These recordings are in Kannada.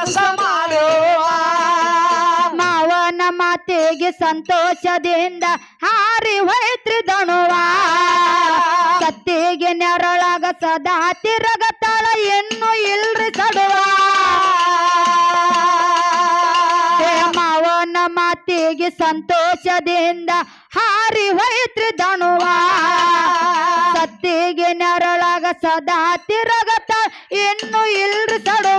ಕೆಲಸ ಮಾಡುವ. ಮಾವನ ಮಾತಿಗೆ ಸಂತೋಷದಿಂದ ಹಾರಿ ಹೊಯ್ತ್ರಿ ದಣುವ ಕತ್ತಿಗೆ ನೆರಳಾಗ ಸದಾ ತಿರಗತಾಳ ಎನ್ನು ಇಲ್ರಿ ಸಡುವ. ಮಾವನ ಮಾತಿಗೆ ಸಂತೋಷದಿಂದ ಹಾರಿ ಹೊಯ್ತ್ರಿ ದಣುವ ಕತ್ತಿಗೆ ನೆರಳಾಗ ಸದಾ ತಿರಗತಾಳ ಇನ್ನು ಇಲ್ರಿ ಸಡುವ.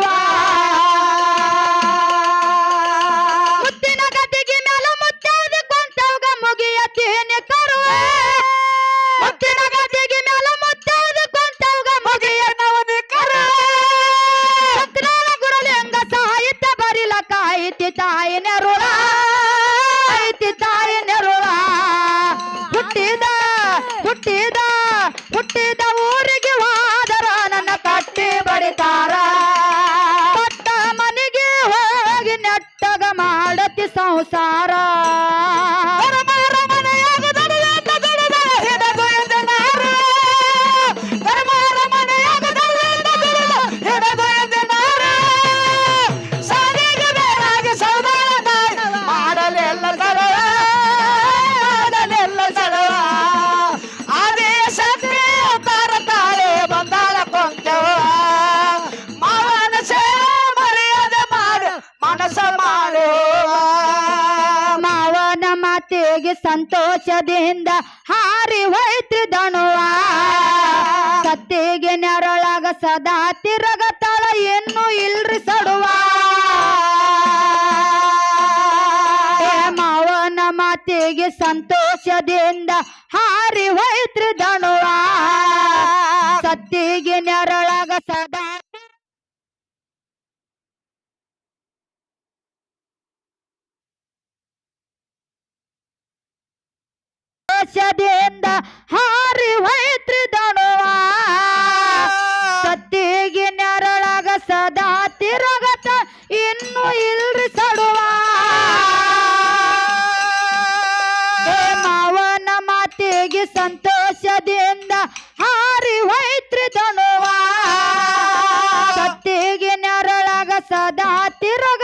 ಹುಟ್ಟಿದ ಹುಟ್ಟಿದ ಊರಿಗೆ ಹೋದರ ನನ್ನ ತಟ್ಟಿ ಬಡಿತಾರ. ಪಟ್ಟ ಮನೆಗೆ ಹೋಗಿ ನೆಟ್ಟಗ ಮಾಡತಿ ಸಂಸಾರ. ಕಣ್ಣಿಗೆ ಸಂತೋಷದಿಂದ ಹಾರಿ ಹೋಯ್ತು ದಣುವ ಸತ್ತಿಗೆ ನೆರಳಾಗ ಸದಾ ತಿರಗ ತಳ ಏನು ಇಲ್ರಿ ಸಡುವ. ಮಾವನ ಮಾತಿಗೆ ಸಂತೋಷದಿಂದ ಹಾರಿ ಹೋಯ್ತು ದಣುವಾ ಹಾರಿ ವೈತ್ರಿ ದಣುವ ಸತ್ತಿಗೆ ನೆರಳಾಗ ಸದಾ ತಿರಗತ ಇನ್ನು ಇಲ್ರಿ ಸಡುವ. ಮಾವನ ಮಾತಿಗೆ ಸಂತೋಷದಿಂದ ಹಾರಿ ವೈತ್ರಿ ದಣುವ ಸತ್ತಿಗೆ ನೆರಳಾಗ ಸದಾ ತಿರಗ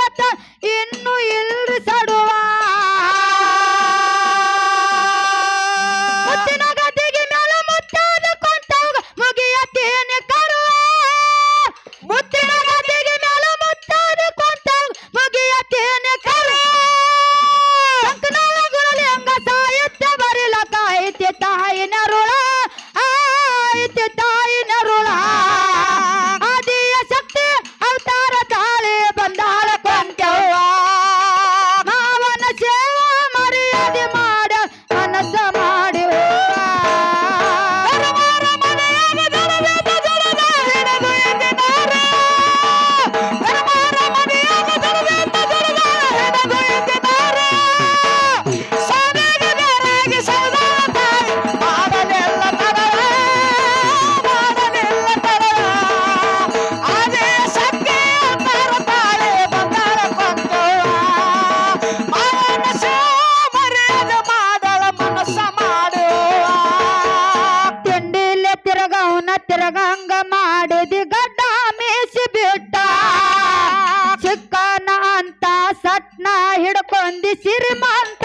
ईमान